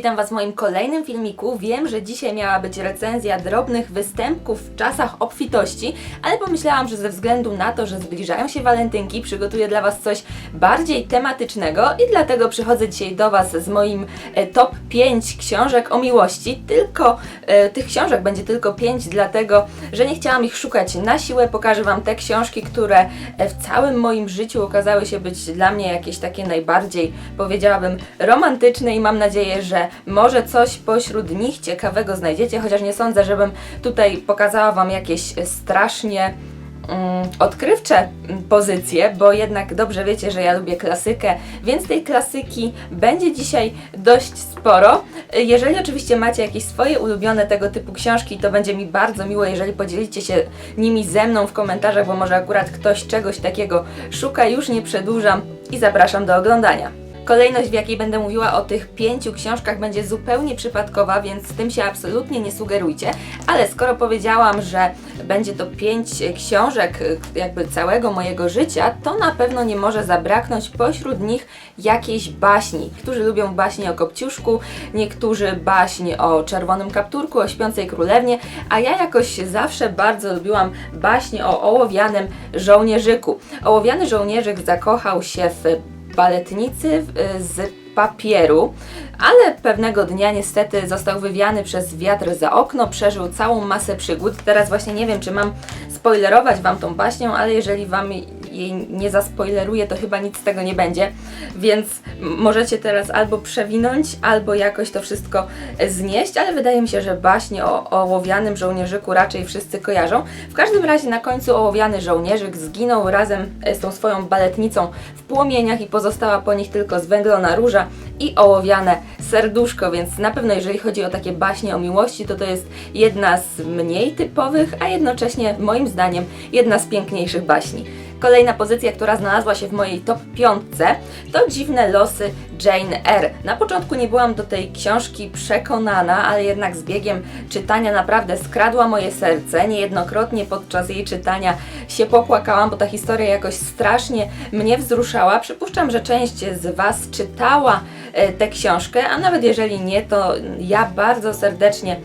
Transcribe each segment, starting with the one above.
witam Was w moim kolejnym filmiku. Wiem, że dzisiaj miała być recenzja drobnych występków w czasach obfitości, ale pomyślałam, że ze względu na to, że zbliżają się walentynki, przygotuję dla Was coś bardziej tematycznego i dlatego przychodzę dzisiaj do Was z moim e, top 5 książek o miłości. Tylko e, tych książek będzie tylko 5, dlatego że nie chciałam ich szukać na siłę. Pokażę Wam te książki, które e, w całym moim życiu okazały się być dla mnie jakieś takie najbardziej, powiedziałabym, romantyczne i mam nadzieję, że może coś pośród nich ciekawego znajdziecie, chociaż nie sądzę, żebym tutaj pokazała Wam jakieś strasznie mm, odkrywcze mm, pozycje, bo jednak dobrze wiecie, że ja lubię klasykę, więc tej klasyki będzie dzisiaj dość sporo. Jeżeli oczywiście macie jakieś swoje ulubione tego typu książki, to będzie mi bardzo miło, jeżeli podzielicie się nimi ze mną w komentarzach, bo może akurat ktoś czegoś takiego szuka. Już nie przedłużam i zapraszam do oglądania. Kolejność, w jakiej będę mówiła o tych pięciu książkach, będzie zupełnie przypadkowa, więc z tym się absolutnie nie sugerujcie. Ale skoro powiedziałam, że będzie to pięć książek jakby całego mojego życia, to na pewno nie może zabraknąć pośród nich jakiejś baśni. Niektórzy lubią baśnie o Kopciuszku, niektórzy baśnie o Czerwonym Kapturku, o Śpiącej Królewnie, a ja jakoś zawsze bardzo lubiłam baśnie o ołowianym żołnierzyku. Ołowiany żołnierzyk zakochał się w baletnicy z papieru, ale pewnego dnia niestety został wywiany przez wiatr za okno, przeżył całą masę przygód. Teraz właśnie nie wiem, czy mam spoilerować Wam tą baśnią, ale jeżeli Wam jej nie zaspoileruję, to chyba nic z tego nie będzie, więc możecie teraz albo przewinąć, albo jakoś to wszystko znieść, ale wydaje mi się, że baśnie o, o ołowianym żołnierzyku raczej wszyscy kojarzą. W każdym razie na końcu ołowiany żołnierzyk zginął razem e, z tą swoją baletnicą w płomieniach i pozostała po nich tylko zwęglona róża i ołowiane serduszko, więc na pewno jeżeli chodzi o takie baśnie o miłości, to to jest jedna z mniej typowych, a jednocześnie moim zdaniem jedna z piękniejszych baśni. Kolejna pozycja, która znalazła się w mojej top piątce, to Dziwne losy Jane Eyre. Na początku nie byłam do tej książki przekonana, ale jednak z biegiem czytania naprawdę skradła moje serce. Niejednokrotnie podczas jej czytania się popłakałam, bo ta historia jakoś strasznie mnie wzruszała. Przypuszczam, że część z Was czytała e, tę książkę, a nawet jeżeli nie, to ja bardzo serdecznie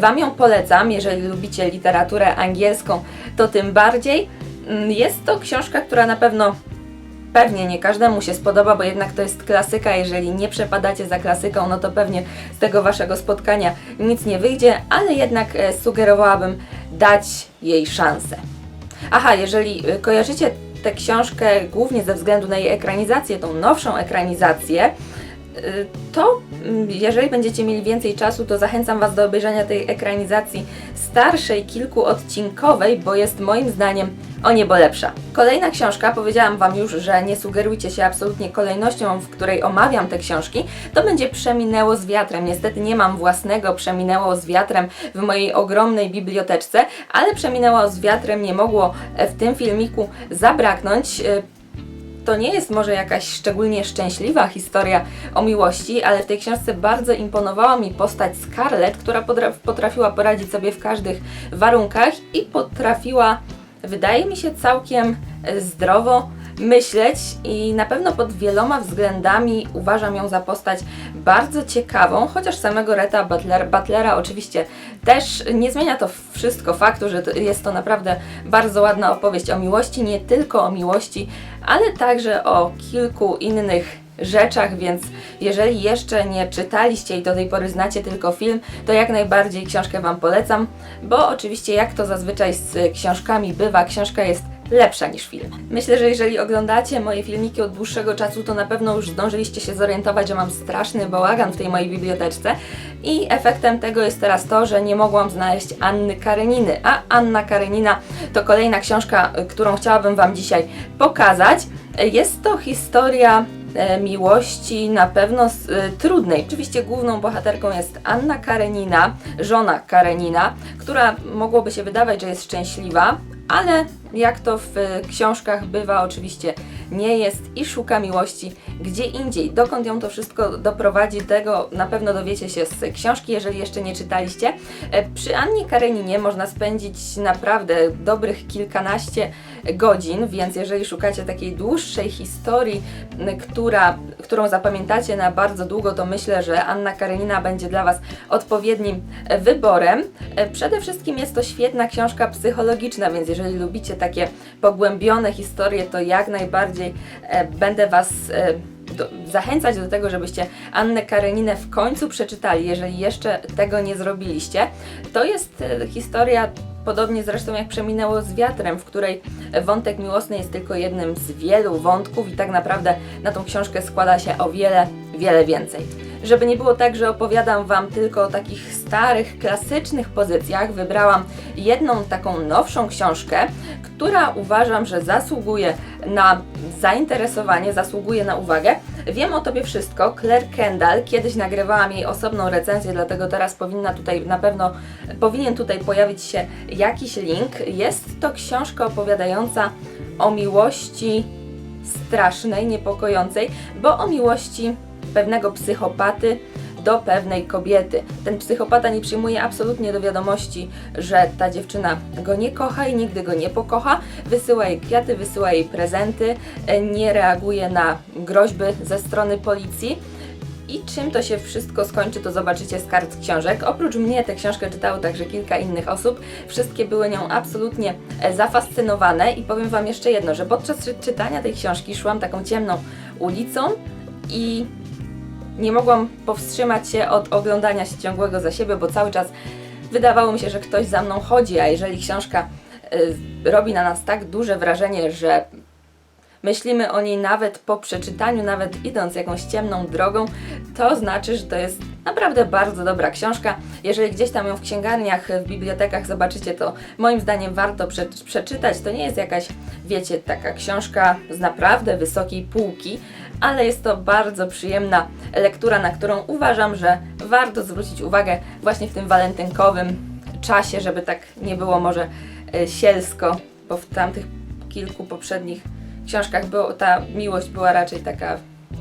Wam ją polecam. Jeżeli lubicie literaturę angielską, to tym bardziej. Mm, Jest to książka, która na pewno pewnie nie każdemu się spodoba, bo jednak to jest klasyka. Jeżeli nie przepadacie za klasyką, no to pewnie z tego waszego spotkania nic nie wyjdzie, ale jednak e, sugerowałabym dać jej szansę. Aha, jeżeli y, kojarzycie tę książkę głównie ze względu na jej ekranizację, tą nowszą ekranizację, y, to mm, jeżeli będziecie mieli więcej czasu, to zachęcam Was do obejrzenia tej ekranizacji starszej, kilkuodcinkowej, bo jest moim zdaniem o niebo lepsza. Kolejna książka, powiedziałam Wam już, że nie sugerujcie się absolutnie kolejnością, w której omawiam te książki, to będzie Przeminęło z wiatrem. Niestety nie mam własnego Przeminęło z wiatrem w mojej ogromnej biblioteczce, ale Przeminęło z wiatrem nie mogło e, w tym filmiku zabraknąć. E, to nie jest może jakaś szczególnie szczęśliwa historia o miłości, ale w tej książce bardzo imponowała mi postać Scarlett, która potrafiła poradzić sobie w każdych warunkach i potrafiła, wydaje mi się, całkiem e, zdrowo myśleć i na pewno pod wieloma względami uważam ją za postać bardzo ciekawą, chociaż samego Reta Butler, Butlera oczywiście też nie zmienia to wszystko faktu, że jest to naprawdę bardzo ładna opowieść o miłości, nie tylko o miłości, ale także o kilku innych rzeczach, więc jeżeli jeszcze nie czytaliście i do tej pory znacie tylko film, to jak najbardziej książkę Wam polecam, bo oczywiście jak to zazwyczaj z książkami bywa, książka jest lepsza niż film. Myślę, że jeżeli oglądacie moje filmiki od dłuższego czasu, to na pewno już zdążyliście się zorientować, że mam straszny bałagan w tej mojej biblioteczce i efektem tego jest teraz to, że nie mogłam znaleźć Anny Kareniny, a Anna Karenina to kolejna książka, którą chciałabym Wam dzisiaj pokazać. Jest to historia miłości na pewno e, trudnej. Oczywiście główną bohaterką jest Anna Karenina, żona Karenina, która mogłoby się wydawać, że jest szczęśliwa, ale jak to w e, książkach bywa, oczywiście nie jest i szuka miłości gdzie indziej. Dokąd ją to wszystko doprowadzi, tego na pewno dowiecie się z książki, jeżeli jeszcze nie czytaliście. E, Przy Annie Kareninie można spędzić naprawdę dobrych kilkanaście godzin, więc jeżeli szukacie takiej dłuższej historii, która, którą zapamiętacie na bardzo długo, to myślę, że Anna Karenina będzie dla Was odpowiednim e, wyborem. Przede wszystkim jest to świetna książka psychologiczna, więc jeżeli lubicie takie pogłębione historie, to jak najbardziej e, będę Was e, do, zachęcać do tego, żebyście Annę Kareninę w końcu przeczytali, jeżeli jeszcze tego nie zrobiliście. To jest e, historia, podobnie zresztą jak Przeminęło z wiatrem, w której wątek miłosny jest tylko jednym z wielu wątków i tak naprawdę na tą książkę składa się o wiele, wiele więcej. Żeby nie było tak, że opowiadam Wam tylko o takich starych, klasycznych pozycjach, wybrałam jedną taką nowszą książkę, która uważam, że zasługuje na zainteresowanie, zasługuje na uwagę. Wiem o Tobie wszystko. Claire Kendall, kiedyś nagrywałam jej osobną recenzję, dlatego teraz powinna tutaj, na pewno powinien tutaj pojawić się jakiś link. Jest to książka opowiadająca o miłości strasznej, niepokojącej, bo o miłości pewnego psychopaty do pewnej kobiety. Ten psychopata nie przyjmuje absolutnie do wiadomości, że ta dziewczyna go nie kocha i nigdy go nie pokocha. Wysyła jej kwiaty, wysyła jej prezenty, e, nie reaguje na groźby ze strony policji. I czym to się wszystko skończy, to zobaczycie z kart książek. Oprócz mnie tę książkę czytało także kilka innych osób. Wszystkie były nią absolutnie e, zafascynowane i powiem Wam jeszcze jedno, że podczas czy- czytania tej książki szłam taką ciemną ulicą i nie mogłam powstrzymać się od oglądania się ciągłego za siebie, bo cały czas wydawało mi się, że ktoś za mną chodzi, a jeżeli książka y, robi na nas tak duże wrażenie, że myślimy o niej nawet po przeczytaniu, nawet idąc jakąś ciemną drogą, to znaczy, że to jest naprawdę bardzo dobra książka. Jeżeli gdzieś tam ją w księgarniach, w bibliotekach zobaczycie, to moim zdaniem warto prze przeczytać. To nie jest jakaś, wiecie, taka książka z naprawdę wysokiej półki, ale jest to bardzo przyjemna lektura, na którą uważam, że warto zwrócić uwagę właśnie w tym walentynkowym czasie, żeby tak nie było może e, sielsko, bo w tamtych kilku poprzednich książkach było, ta miłość była raczej taka,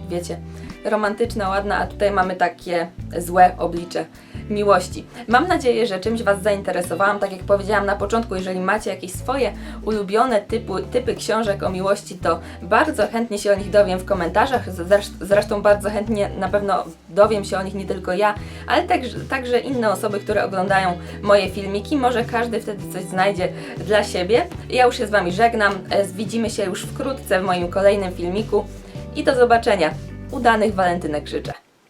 wiecie, romantyczna, ładna, a tutaj mamy takie złe oblicze miłości. Mam nadzieję, że czymś Was zainteresowałam. Tak jak powiedziałam na początku, jeżeli macie jakieś swoje ulubione typu, typy książek o miłości, to bardzo chętnie się o nich dowiem w komentarzach. Zresz- Zresztą bardzo chętnie na pewno dowiem się o nich nie tylko ja, ale także, także inne osoby, które oglądają moje filmiki. Może każdy wtedy coś znajdzie dla siebie. Ja już się z Wami żegnam. E, Widzimy się już wkrótce w moim kolejnym filmiku i do zobaczenia. Udanych walentynek życzę.